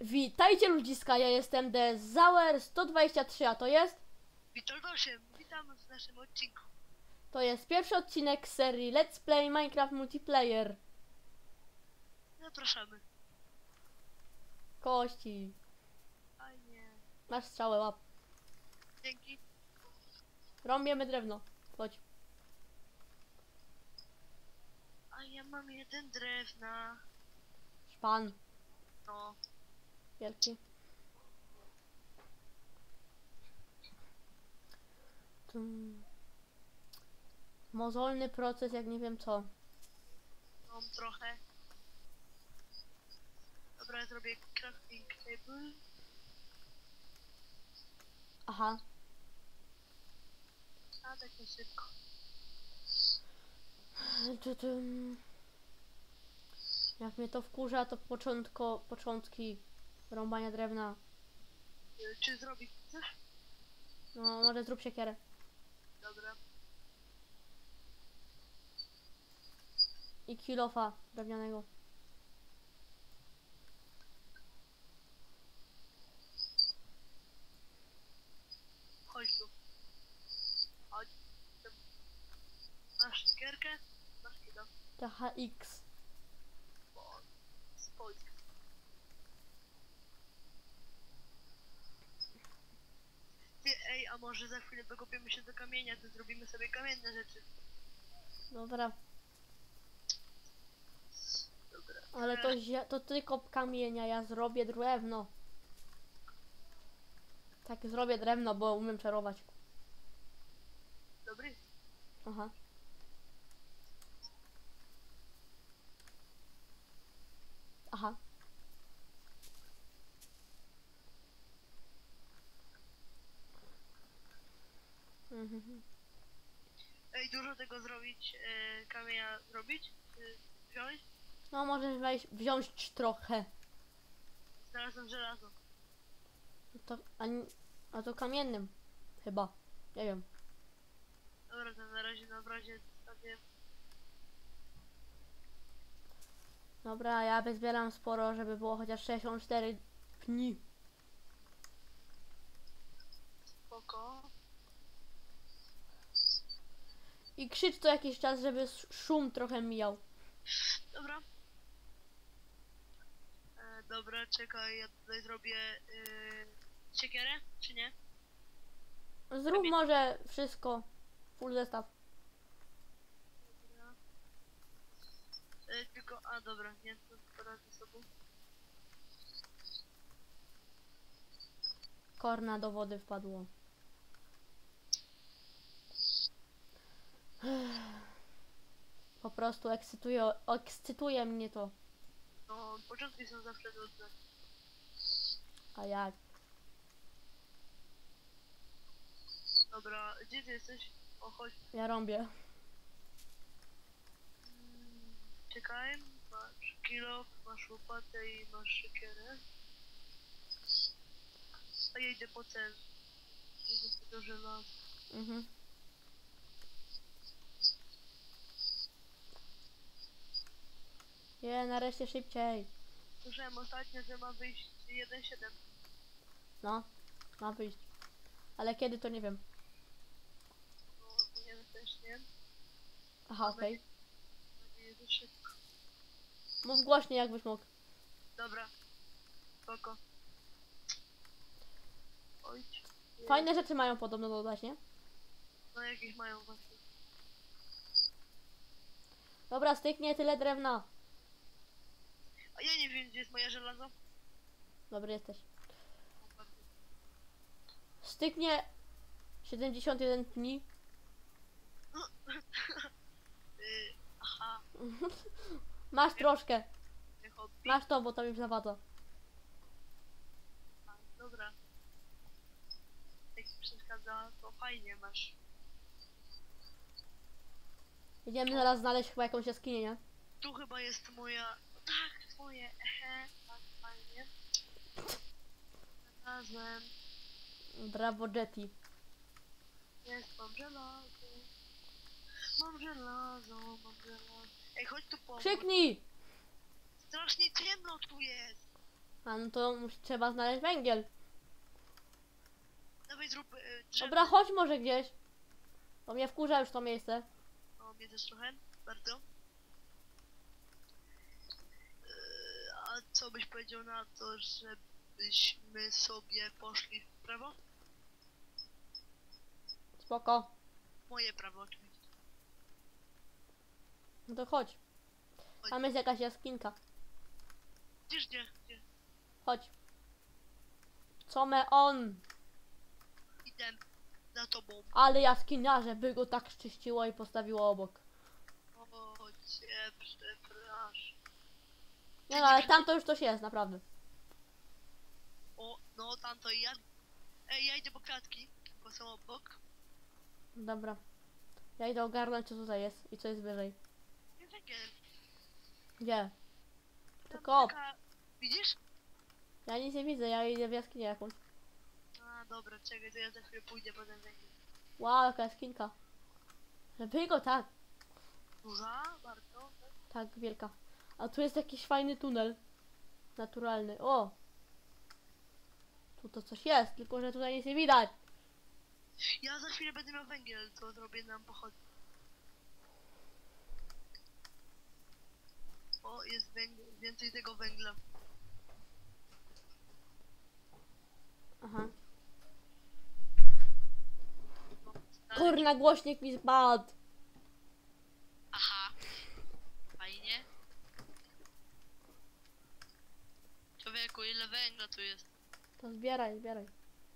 Witajcie ludziska, ja jestem The Zauer 123, a to jest? Witold 8, witam w naszym odcinku. To jest pierwszy odcinek serii Let's Play Minecraft Multiplayer. Zapraszamy. Kości. Fajnie. Masz strzałę, łap. Dzięki. Rąbiemy drewno. Chodź. A ja mam jeden drewna. Szpan. No. Wielki. Tum. Mozolny proces, jak nie wiem co. Mam trochę. Dobra, zrobię crafting table. Aha. A tak na szybko. Tu, tum. Jak mnie to wkurza, to początko, początki rąbania drewna. Czy zrobić coś? No, może zrób siekierę. Dobra. I kilofa drewnianego. Chodź tu. Chodź. Masz siekierkę? Masz kilo. THX. Bo... Spojrz. Ty, ej, a może za chwilę dokopiemy się do kamienia, to zrobimy sobie kamienne rzeczy. Dobra, Dobra. ale to, to tylko kamienia, ja zrobię drewno. Tak, zrobię drewno, bo umiem czarować. Dobry. Aha. Aha. Mhm. Ej, dużo tego zrobić, e, kamienia zrobić? Czy wziąć? No możesz wejść, wziąć trochę. Znalazłem żelazo. To, a, ni- a to kamiennym. Chyba. Nie wiem. Dobra, to na razie na obrazie sobie Dobra, ja wyzbieram sporo, żeby było chociaż 64 pni. spoko. I krzycz co jakiś czas, żeby sz- szum trochę mijał. Dobra. E, dobra, czekaj, ja tutaj zrobię e, siekierę, czy nie? Zrób Robię- może wszystko. Full zestaw. Dobra. E, tylko, a dobra, nie, to poradzę sobą. Korna do wody wpadło. Po prostu ekscytuje, ekscytuje mnie to. No, początki są zawsze trudne. A jak? Dobra, gdzie ty jesteś? O, chodź. Ja rąbię. Mm, Czekaj, masz kilo, masz łopatę i masz siekierę. A ja idę po ten. Idę po to żelazo. Mhm. Je, nareszcie szybciej. Słyszałem ostatnio, że ma wyjść 1.7. No, ma wyjść. Ale kiedy to nie wiem. No, nie wiem też, nie? Aha, okej. Mam nadzieję, że szybko. Mów głośniej jakbyś mógł. Dobra. Spoko. Oj. Fajne rzeczy mają podobno dodać, nie? No jakieś mają właśnie. Dobra, styknie tyle drewna. A ja nie wiem, gdzie jest moje żelazo. Dobry jesteś. Styknie 71 dni. Yy, aha, Masz troszkę. nie hobby. Masz to, bo to mi zawadza. A, dobra. Jak ci przeszkadza, to fajnie masz. Idziemy zaraz znaleźć chyba jakąś jaskinię, nie? Tu chyba jest moja... Twoje, ehe, tak, fajnie. Znalazłem. Brawo Jetty. Jest, mam żelazo. Mam żelazo, mam żelazo. Ej, chodź tu pomóż. Krzyknij! Strasznie ciemno tu jest. A no to mus- trzeba znaleźć węgiel. Dawaj zrób drzewo. Dobra, chodź może gdzieś. Bo mnie wkurza już to miejsce. No, mnie też trochę, bardzo. E, A co byś powiedział na to, żebyśmy sobie poszli w prawo? Spoko. Moje prawo oczywiście. No to chodź. Tam jest jakaś jaskinka. Gdzież gdzie? Gdzie? Chodź. Co me on? Idę za tobą. Ale jaskiniarze by go tak szczyściło i postawiło obok. O, przepraszam. Nie no, ale tam to już coś jest, naprawdę. O, no tamto i ja. Ej, ja idę po kwiatki, bo są obok. Dobra. Ja idę ogarnąć co tutaj jest i co jest wyżej. Nie węgiel. Gdzie? To Tam kop. taka- Widzisz? Ja nic nie widzę, ja idę w jaskinię jakąś. A, dobra, czekaj, to ja za chwilę pójdę po ten węgiel. Wow, jaka jaskinka. Żeby go tak, Duża? Bardzo? tak? tak wielka. A tu jest jakiś fajny tunel. Naturalny. O! Tu to coś jest, tylko że tutaj nic nie widać. Ja za chwilę będę miał węgiel, to zrobię nam pochodnie. O, jest węgiel, więcej tego węgla. Aha. Kurna, głośnik mi spadł. Aha. Fajnie. Człowieku, ile węgla tu jest? To zbieraj, zbieraj.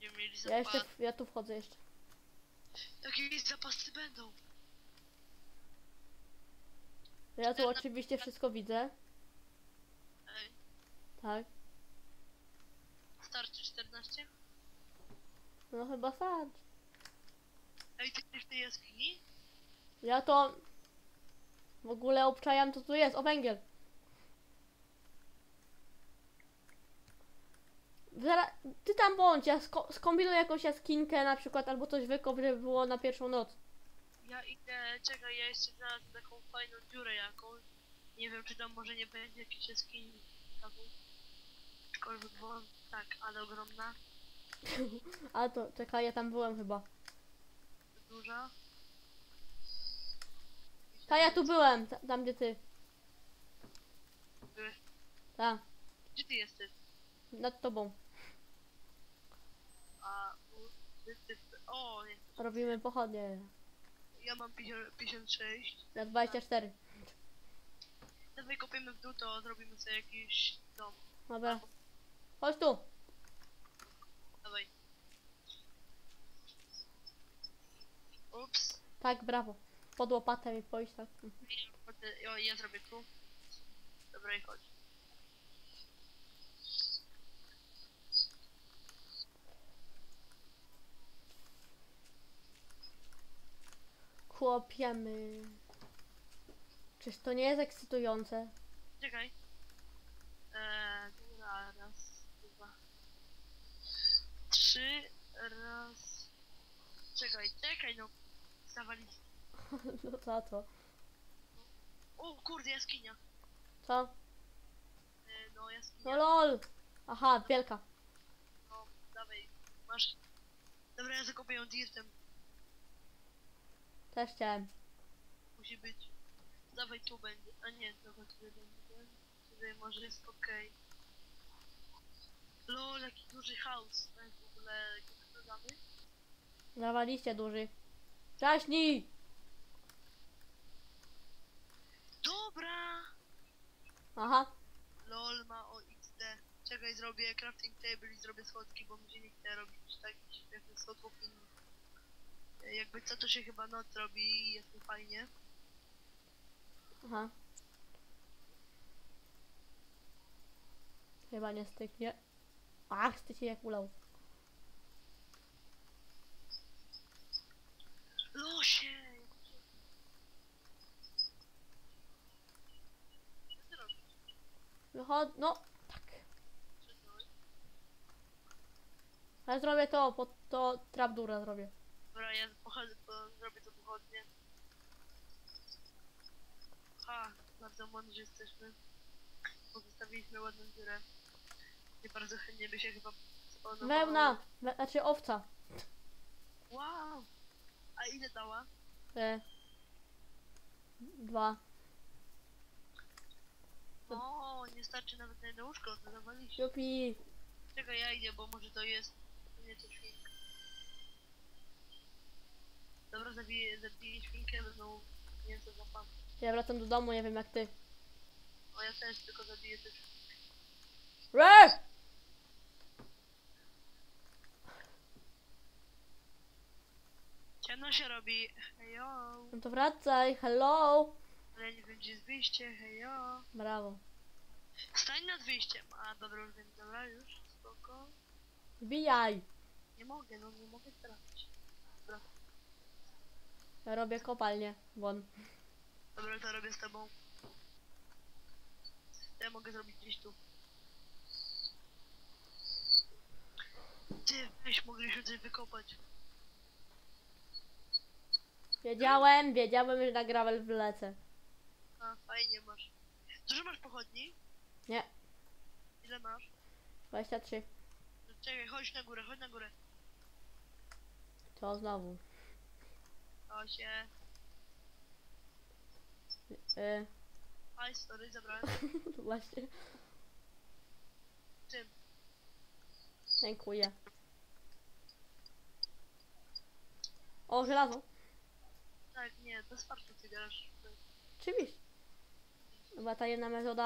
Nie mieli Ja jeszcze, ja tu wchodzę jeszcze. Jakie zapasy będą? Ja tu oczywiście wszystko widzę. Ej, Tak. starczy 14? No chyba starczy. Ej, ty w tej jaskini? Ja to w ogóle obczajam co tu jest. O węgiel. Zara, ty tam bądź, ja sko skombinuję jakąś jaskinkę na przykład, albo coś wykop, żeby było na pierwszą noc. Ja idę, czekaj, ja jeszcze znalazłem taką fajną dziurę jakąś. Nie wiem, czy tam może nie będzie jakiejś jaskini. Taką. Aczkolwiek byłam, tak, ale ogromna, A to, czekaj, ja tam byłem chyba. duża. Ta, ja tu byłem, ta, tam gdzie ty. Byłeś- Ta, Gdzie ty jesteś? Nad tobą. A, o, nie. Robimy pochodnie. Ja mam 50 56. Na 24. Dawaj kopiemy w dół, to zrobimy sobie jakiś dom. Dobra. Chodź tu. Dawaj. Ups. Tak, brawo. Pod łopatę mi pójść, tak. Ja, ja zrobię tu. Dobra i chodź. Chłopiemy. Czyż to nie jest ekscytujące? Czekaj. Eee, dobra, raz, dwa. Trzy, raz. Czekaj, czekaj, no. Zawali. No co to? O kurde, jaskinia. Co? Eee, no No jaskinia. lol. Aha, wielka. No, dawaj, masz. Dobra, ja zakopię ją dirtem. Też chciałem. Musi być. Dawaj tu będzie. A nie, dobra, tutaj będzie. Tutaj może jest okej. Lol, jaki duży house. To jest w ogóle dodany. Zawaliście duży. Czaśnij! Dobra! Aha. LOL ma o XD. Czekaj, zrobię crafting table i zrobię schodki, bo mi się nie chce robić takich schodków innych. Jakby co, to się chyba noc robi i jest mi fajnie. Aha. Chyba nie styknie. Ach, styknie jak ulał. Robisz? Wychod... No, tak. Przyznałeś? Ale zrobię to, po to trapdura zrobię. Dobra, ja pochodzę, po, zrobię to pochodnie. Ha, bardzo mądrzy jesteśmy. Pozostawiliśmy ładną dziurę. I bardzo chętnie by się chyba spawnowało. Wełna! We, znaczy owca. Wow! A ile dała? E, dwa. O, nie starczy nawet na jedno łóżko, to zawaliście. Jupi. Czekaj, ja idę, bo może to jest nie to świnka. Dobra, zabiję, zabiję świnkę, będą mięso za pan. Ja wracam do domu, nie wiem jak ty. O, ja też tylko zabiję też. Re! Ciemno się robi, hejo. No to wracaj, hello! Ale nie gdzie jest wyjście, hejo. Brawo. Stań nad wyjściem. A, dobra, już wiem, dobra, już, spoko. Wbijaj! Nie mogę, no nie mogę trafić. Ja robię kopalnię. Won. Dobra, to robię z tobą. To ja mogę zrobić gdzieś tu. Ty, weź, mogliśmy coś wykopać. Wiedziałem, wiedziałem, że na gravel wlecę. A, fajnie masz. Dużo masz pochodni? Nie, Ile masz? 23. No, Czekaj, chodź na górę, chodź na górę. To znowu. Się. Y, Aj, sorry, zabrałem. właśnie. Czym? Dziękuję. O, żelazo. Tak, nie, bez fartu ty grasz. Oczywiście. Chyba ta jedna metoda